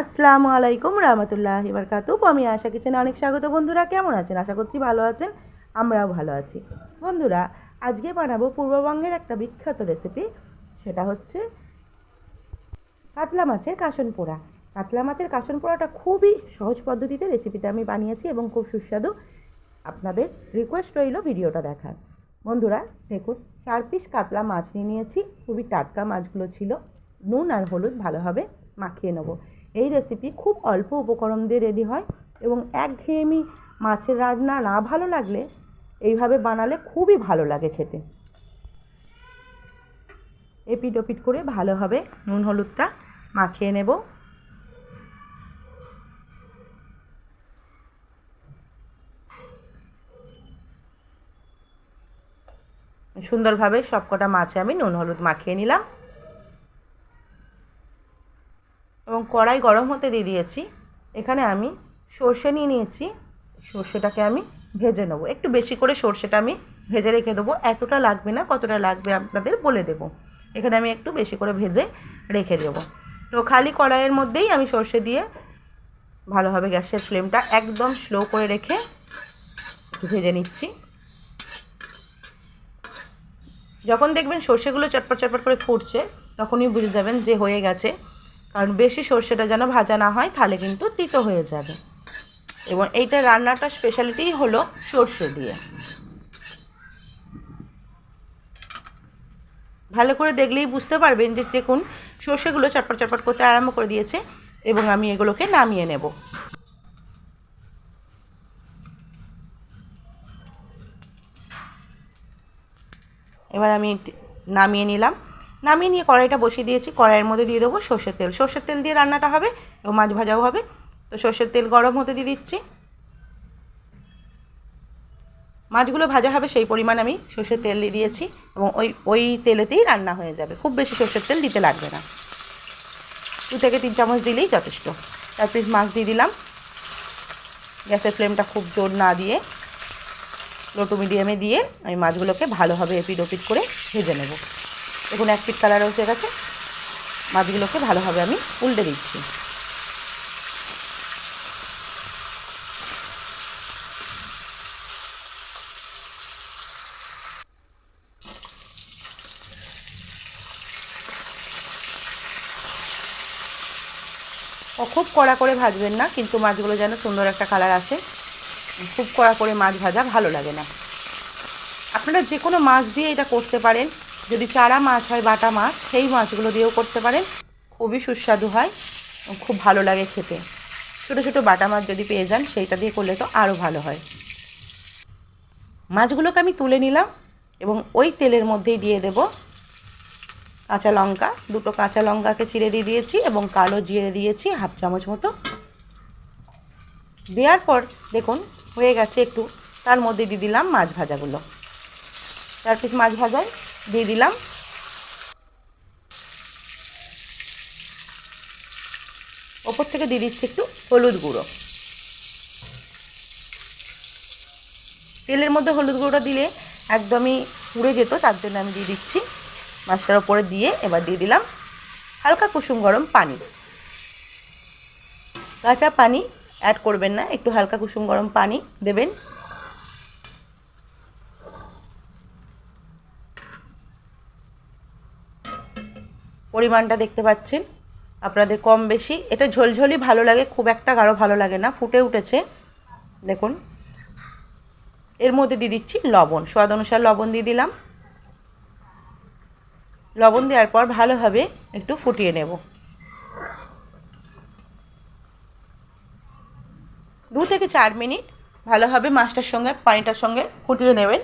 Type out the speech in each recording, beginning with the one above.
আসসালামু আলাইকুম রহমতুল্লাহ বারকাতু আমি আশা কিচেনে অনেক স্বাগত। বন্ধুরা, কেমন আছেন? আশা করছি ভালো আছেন। আমরাও ভালো আছি। বন্ধুরা, আজকে বানাবো পূর্ববঙ্গের একটা বিখ্যাত রেসিপি সেটা হচ্ছে কাতলা মাছের কাসন পোড়া। কাতলা মাছের কাসন পোড়াটা খুবই সহজ পদ্ধতিতে রেসিপিটা আমি বানিয়েছি এবং খুব সুস্বাদু। আপনাদের রিকোয়েস্ট রইল ভিডিওটা দেখার। বন্ধুরা, দেখুন, চার পিস কাতলা মাছ নিয়ে নিয়েছি। খুবই টাটকা মাছগুলো ছিল। নুন আর হলুদ ভালোভাবে মাখিয়ে নেব। এই রেসিপি খুব অল্প উপকরণ দিয়ে রেডি হয় এবং একঘেয়েমি মাছের রান্না না ভালো লাগলে এইভাবে বানালে খুবই ভালো লাগে খেতে। এপিট ওপিট করে ভালোভাবে নুন হলুদটা মাখিয়ে নেব। সুন্দরভাবে সবকটা মাছে আমি নুন হলুদ মাখিয়ে নিলাম এবং কড়াই গরম হতে দিয়ে দিয়েছি। এখানে আমি সর্ষে নিয়ে নিয়েছি। সর্ষেটাকে আমি ভেজে নেব। একটু বেশি করে সর্ষেটা আমি ভেজে রেখে দেবো। এতটা লাগবে না, কতটা লাগবে আপনাদের বলে দেব। এখানে আমি একটু বেশি করে ভেজে রেখে দেবো। তো খালি কড়াইয়ের মধ্যেই আমি সর্ষে দিয়ে ভালোভাবে গ্যাসের ফ্লেমটা একদম স্লো করে রেখে ভেজে নিচ্ছি। যখন দেখবেন সর্ষেগুলো চটপট চটপট করে ফুটছে, তখনই বুঝে যাবেন যে হয়ে গেছে। কারণ বেশি সর্ষেটা যেন ভাজা না হয়, তাহলে কিন্তু তিতো হয়ে যাবে। এবং এইটা রান্নাটা স্পেশালিটিই হলো সর্ষে দিয়ে। ভালো করে দেখলেই বুঝতে পারবেন যে দেখুন, সর্ষেগুলো চটপট চটপট করতে আরম্ভ করে দিয়েছে, এবং আমি এগুলোকে নামিয়ে নেব। এবার আমি নামিয়ে নিলাম। নামিয়ে নিয়ে কড়াইটা বসিয়ে দিয়েছি। কড়াইয়ের মধ্যে দিয়ে দেবো সর্ষের তেল। সর্ষের তেল দিয়ে রান্নাটা হবে এবং মাছ ভাজাও হবে। তো সর্ষের তেল গরম হতে দিয়ে দিচ্ছি। মাছগুলো ভাজা হবে সেই পরিমাণ আমি সর্ষের তেল দিয়ে দিয়েছি এবং ওই ওই তেলেতেই রান্না হয়ে যাবে। খুব বেশি সর্ষের তেল দিতে লাগবে না। দু থেকে তিন চামচ দিলেই যথেষ্ট। চার পিস মাছ দিয়ে দিলাম। গ্যাসের ফ্লেমটা খুব জোর না দিয়ে, লো মিডিয়ামে দিয়ে আমি মাছগুলোকে ভালোভাবে এপিড ওপিড করে ভেজে নেব। দেখুন, এক পিট কালার হয়ে গেছে। মাছগুলোকে ভালোভাবে আমি উল্টে দিচ্ছি। ও খুব কড়া করে ভাজবেন না, কিন্তু মাছগুলো যেন সুন্দর একটা কালার আসে। খুব কড়া করে মাছ ভাজা ভালো লাগে না। আপনারা যে কোনো মাছ দিয়ে এটা করতে পারেন। যদি চারা মাছ হয়, বাটা মাছ, সেই মাছগুলো দিয়েও করতে পারেন। খুবই সুস্বাদু হয়, খুব ভালো লাগে খেতে। ছোটো ছোটো বাটা মাছ যদি পেয়ে যান, সেইটা দিয়ে করলে তো আরও ভালো হয়। মাছগুলোকে আমি তুলে নিলাম এবং ওই তেলের মধ্যেই দিয়ে দেব কাঁচা লঙ্কা। দুটো কাঁচা লঙ্কাকে চিড়ে দিয়ে দিয়েছি এবং কালো জিরে দিয়েছি হাফ চামচ মতো। দেওয়ার পর দেখুন, হয়ে গেছে একটু। তার মধ্যে দিয়ে দিলাম মাছ ভাজাগুলো। চার পিস মাছ ভাজায়। দিয়ে দিলাম। ওপর থেকে দিয়ে দিচ্ছি একটু হলুদ গুঁড়ো। তেলের মধ্যে হলুদ গুঁড়োটা দিলে একদমই পুড়ে যেত, তার জন্য আমি দিয়ে দিচ্ছি মাছটার ওপরে দিয়ে এবার দিয়ে দিলাম হালকা কুসুম গরম পানি। কাঁচা পানি অ্যাড করবেন না, একটু হালকা কুসুম গরম পানি দেবেন। পরিমাণটা দেখতে পাচ্ছেন। আপনাদের কম বেশি। এটা ঝোলঝোলই ভালো লাগে, খুব একটা গাঢ় ভালো লাগে না। ফুটে উঠেছে। দেখুন। এর মধ্যে দিয়ে দিচ্ছি লবণ। স্বাদ অনুসার লবণ দিয়ে দিলাম। লবণ দেওয়ার পর ভালোভাবে একটু ফুটিয়ে নেব। দু থেকে চার মিনিট ভালোভাবে মাছটার সঙ্গে, পানিটার সঙ্গে ফুটিয়ে নেবেন।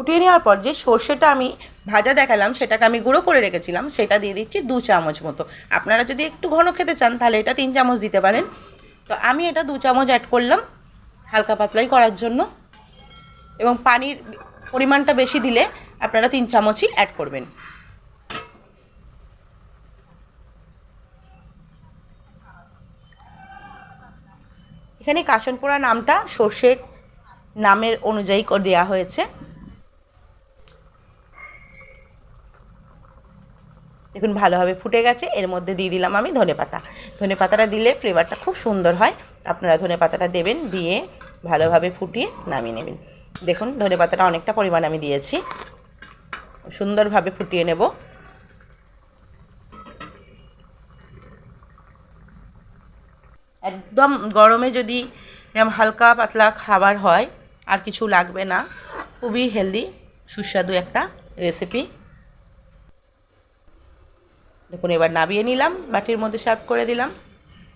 ফুটিয়ে নেওয়ার পর যে সর্ষেটা আমি ভাজা দেখালাম, সেটাকে আমি গুঁড়ো করে রেখেছিলাম, সেটা দিয়ে দিচ্ছি দু চামচ মতো। আপনারা যদি একটু ঘন খেতে চান, তাহলে এটা তিন চামচ দিতে পারেন। তো আমি এটা দু চামচ অ্যাড করলাম, হালকা পাতলাই করার জন্য। এবং পানির পরিমাণটা বেশি দিলে আপনারা তিন চামচই অ্যাড করবেন। এখানে কাশনপোড়া নামটা সর্ষের নামের অনুযায়ী দেওয়া হয়েছে। দেখুন, ভালোভাবে ফুটে গেছে। এর মধ্যে দিয়ে দিলাম আমি ধনে পাতা। ধনে পাতাটা দিলে ফ্লেভারটা খুব সুন্দর হয়। আপনারা ধনে পাতাটা দেবেন, দিয়ে ভালোভাবে ফুটিয়ে নামিয়ে নেবেন। দেখুন, ধনে পাতাটা অনেকটা পরিমাণ আমি দিয়েছি। সুন্দরভাবে ফুটিয়ে নেব। একদম গরমে যদি এরকম হালকা পাতলা খাবার হয়, আর কিছু লাগবে না, খুবই হেলদি সুস্বাদু একটা রেসিপি দেখুন, এবার নামিয়ে নিলাম, বাটির মধ্যে সার্ভ করে দিলাম।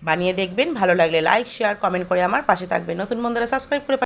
বানিয়ে দেখবেন, ভালো লাগলে লাইক শেয়ার কমেন্ট করে আমার পাশে থাকবেন। নতুন বন্ধুরা সাবস্ক্রাইব করে